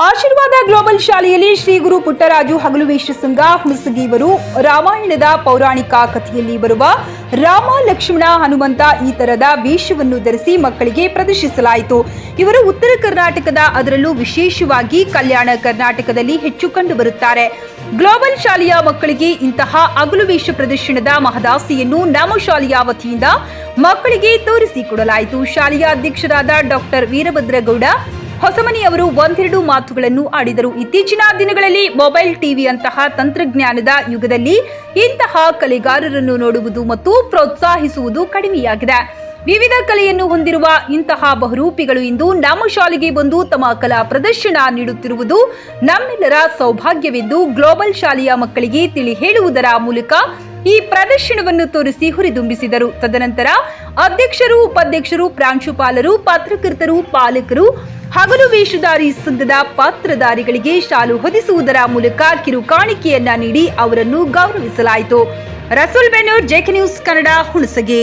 ಆಶೀರ್ವಾದ ಗ್ಲೋಬಲ್ ಶಾಲೆಯಲ್ಲಿ ಶ್ರೀ ಗುರು ಪುಟ್ಟರಾಜು ಹಗಲುವೇಶ ಸಂಘ ಹುಣಸಗಿ ಇವರು ರಾಮಾಯಣದ ಪೌರಾಣಿಕ ಕಥೆಯಲ್ಲಿ ಬರುವ ರಾಮ ಲಕ್ಷ್ಮಣ ಹನುಮಂತ ಈ ತರದ ವೇಷವನ್ನು ಧರಿಸಿ ಮಕ್ಕಳಿಗೆ ಪ್ರದರ್ಶಿಸಲಾಯಿತು. ಇವರು ಉತ್ತರ ಕರ್ನಾಟಕದ ಅದರಲ್ಲೂ ವಿಶೇಷವಾಗಿ ಕಲ್ಯಾಣ ಕರ್ನಾಟಕದಲ್ಲಿ ಹೆಚ್ಚು ಕಂಡುಬರುತ್ತಾರೆ ಗ್ಲೋಬಲ್ ಶಾಲೆಯ ಮಕ್ಕಳಿಗೆ ಇಂತಹ ಅಗಲು ವೇಷ ಪ್ರದರ್ಶನದ ಮಹದಾಸಿಯನ್ನು ನಮ್ಮ ಶಾಲೆಯ ವತಿಯಿಂದ ಮಕ್ಕಳಿಗೆ ತೋರಿಸಿಕೊಡಲಾಯಿತು ಶಾಲೆಯ ಅಧ್ಯಕ್ಷರಾದ ಡಾಕ್ಟರ್ ವೀರಭದ್ರಗೌಡ ಹೊಸಮನಿ ಅವರು ಒಂದೆರಡು ಮಾತುಗಳನ್ನು ಆಡಿದರು. ಇತ್ತೀಚಿನ ದಿನಗಳಲ್ಲಿ ಮೊಬೈಲ್ ಟಿವಿ ಅಂತಹ ತಂತ್ರಜ್ಞಾನದ ಯುಗದಲ್ಲಿ ಇಂತಹ ಕಲೆಗಾರರನ್ನು ನೋಡುವುದು ಮತ್ತು ಪ್ರೋತ್ಸಾಹಿಸುವುದು ಕಡಿಮೆಯಾಗಿದೆ. ವಿವಿಧ ಕಲೆಯನ್ನು ಹೊಂದಿರುವ ಇಂತಹ ಬಹುರೂಪಿಗಳು ಇಂದು ನಮ್ಮ ಶಾಲೆಗೆ ಬಂದು ತಮ್ಮ ಕಲಾ ಪ್ರದರ್ಶನ ನೀಡುತ್ತಿರುವುದು ನಮ್ಮೆಲ್ಲರ ಸೌಭಾಗ್ಯವೆಂದು ಗ್ಲೋಬಲ್ ಶಾಲೆಯ ಮಕ್ಕಳಿಗೆ ತಿಳಿ ಹೇಳುವುದರ ಮೂಲಕ ಈ ಪ್ರದರ್ಶನವನ್ನು ತೋರಿಸಿ ಹುರಿದುಂಬಿಸಿದರು. ತದನಂತರ ಅಧ್ಯಕ್ಷರು, ಉಪಾಧ್ಯಕ್ಷರು, ಪ್ರಾಂಶುಪಾಲರು, ಪತ್ರಕರ್ತರು, ಪಾಲಕರು ಹಗಲು ವೇಷಧಾರಿ ಸಂಘದ ಪಾತ್ರಧಾರಿಗಳಿಗೆ ಶಾಲು ಹೊದಿಸುವುದರ ಮೂಲಕ ಕಿರುಕಾಣಿಕೆಯನ್ನ ನೀಡಿ ಅವರನ್ನು ಗೌರವಿಸಲಾಯಿತು. Rasool Bennur, J K news Kannada, Hunasagi.